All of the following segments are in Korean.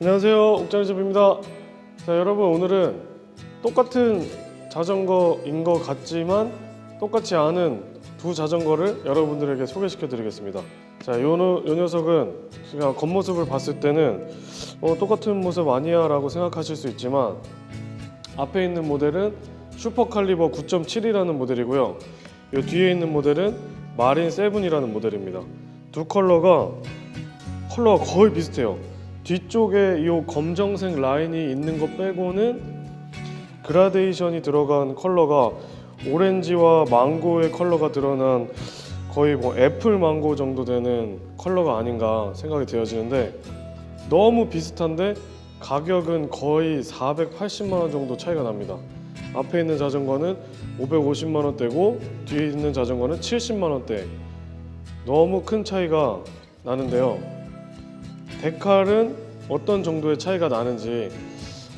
안녕하세요. 옥장집입니다. 자 여러분 오늘은 똑같은 자전거인 것 같지만 똑같지 않은 두 자전거를 여러분들에게 소개시켜 드리겠습니다. 자 요, 녀- 요 녀석은 제가 겉모습을 봤을 때는 어, 똑같은 모습 아니야 라고 생각하실 수 있지만 앞에 있는 모델은 슈퍼칼리버 9.7이라는 모델이고요. 요 뒤에 있는 모델은 마린 7이라는 모델입니다. 두 컬러가 컬러가 거의 비슷해요 뒤쪽에 이 검정색 라인이 있는 것 빼고는 그라데이션이 들어간 컬러가 오렌지와 망고의 컬러가 드러난 거의 뭐 애플 망고 정도 되는 컬러가 아닌가 생각이 되어지는데 너무 비슷한데 가격은 거의 480만 원 정도 차이가 납니다. 앞에 있는 자전거는 550만 원대고 뒤에 있는 자전거는 70만 원대. 너무 큰 차이가 나는데요. 데칼은 어떤 정도의 차이가 나는지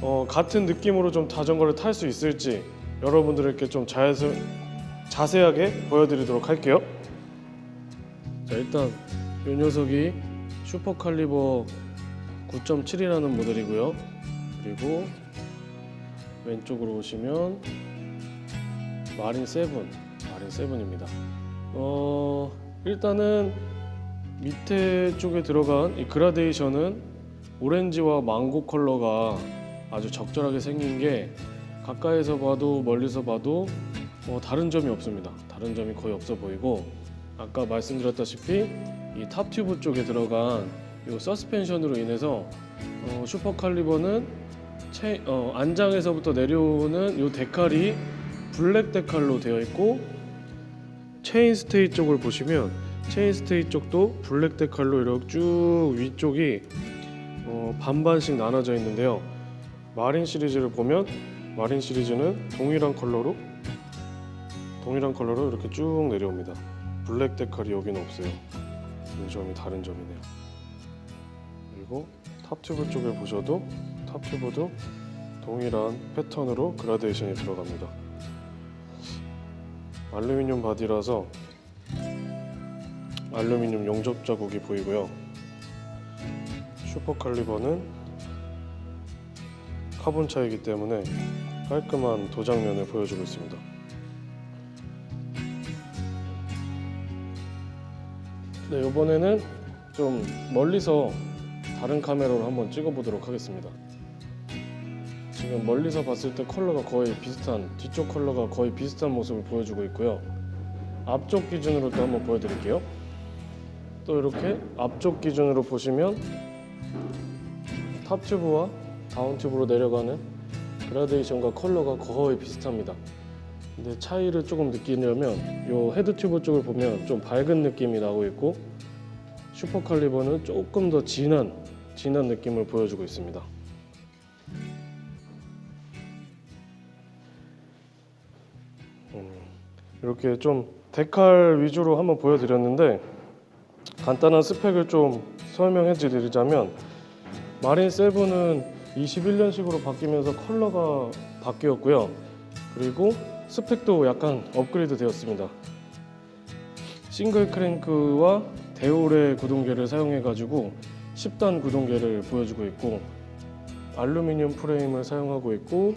어, 같은 느낌으로 좀 자전거를 탈 수 있을지 여러분들께 좀 자세, 자세하게 보여드리도록 할게요. 자 일단 이 녀석이 슈퍼칼리버 9.7이라는 모델이고요. 그리고 왼쪽으로 오시면 마린 7, 마린 7입니다. 어 일단은 밑에 쪽에 들어간 이 그라데이션은 오렌지와 망고 컬러가 아주 적절하게 생긴 게 가까이서 봐도 멀리서 봐도 어, 다른 점이 없습니다. 다른 점이 거의 없어 보이고 아까 말씀드렸다시피 이 탑 튜브 쪽에 들어간 이 서스펜션으로 인해서 어, 슈퍼 칼리버는 채, 어, 안장에서부터 내려오는 이 데칼이 블랙 데칼로 되어 있고 체인 스테이 쪽을 보시면 체인 스테이 쪽도 블랙 데칼로 이렇게 쭉 위쪽이 어, 반반씩 나눠져 있는데요. 마린 시리즈를 보면 마린 시리즈는 동일한 컬러로 동일한 컬러로 이렇게 쭉 내려옵니다. 블랙 데칼이 여기는 없어요. 이 점이 다른 점이네요. 그리고 탑 튜브 쪽에 보셔도 탑 튜브도 동일한 패턴으로 그라데이션이 들어갑니다. 알루미늄 바디라서 알루미늄 용접 자국이 보이고요. 슈퍼칼리버는 카본 차이기 때문에 깔끔한 도장면을 보여주고 있습니다. 네, 이번에는 좀 멀리서 다른 카메라로 한번 찍어보도록 하겠습니다. 지금 멀리서 봤을 때 컬러가 거의 비슷한 뒤쪽 컬러가 거의 비슷한 모습을 보여주고 있고요. 앞쪽 기준으로 또 한번 보여드릴게요. 또 이렇게 앞쪽 기준으로 보시면 탑 튜브와 다운 튜브로 내려가는 그라데이션과 컬러가 거의 비슷합니다. 근데 차이를 조금 느끼려면 이 헤드 튜브 쪽을 보면 좀 밝은 느낌이 나고 있고 슈퍼 칼리버는 조금 더 진한 진한 느낌을 보여주고 있습니다. 음, 이렇게 좀 데칼 위주로 한번 보여드렸는데 간단한 스펙을 좀 설명해 드리자면 마린 7은 21년식으로 바뀌면서 컬러가 바뀌었고요. 그리고 스펙도 약간 업그레이드 되었습니다. 싱글 크랭크와 대올의 구동계를 사용해 가지고 10단 구동계를 보여주고 있고 알루미늄 프레임을 사용하고 있고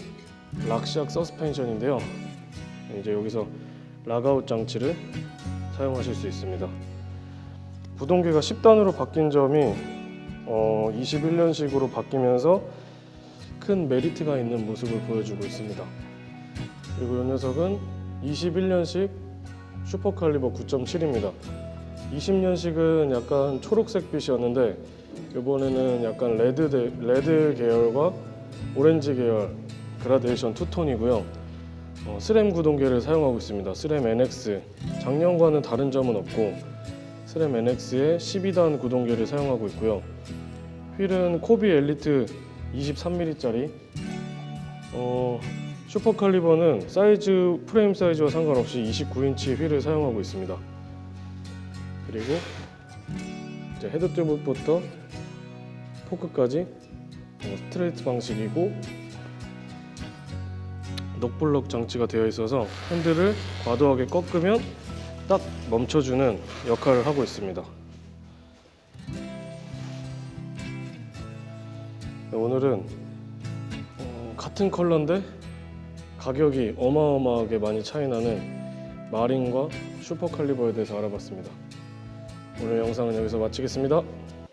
락시악 서스펜션인데요. 이제 여기서 락아웃 장치를 사용하실 수 있습니다. 구동계가 10단으로 바뀐 점이 어, 21년식으로 바뀌면서 큰 메리트가 있는 모습을 보여주고 있습니다. 그리고 이 녀석은 21년식 슈퍼칼리버 9.7입니다. 20년식은 약간 초록색 빛이었는데 이번에는 약간 레드 데, 레드 계열과 오렌지 계열 그라데이션 투톤이고요. 어, 스램 구동계를 사용하고 있습니다. 스램 NX 작년과는 다른 점은 없고 스램 NX의 12단 구동계를 사용하고 있고요. 휠은 코비 엘리트 23mm짜리 어, 슈퍼칼리버는 사이즈 프레임 사이즈와 상관없이 29인치 휠을 사용하고 있습니다. 그리고 이제 헤드 튜브부터 포크까지 어, 스트레이트 방식이고 녹블럭 장치가 되어 있어서 핸들을 과도하게 꺾으면 딱 멈춰주는 역할을 하고 있습니다. 네, 오늘은 어, 같은 컬러인데 가격이 어마어마하게 많이 차이 나는 마린과 슈퍼칼리버에 대해서 알아봤습니다. 오늘 영상은 여기서 마치겠습니다.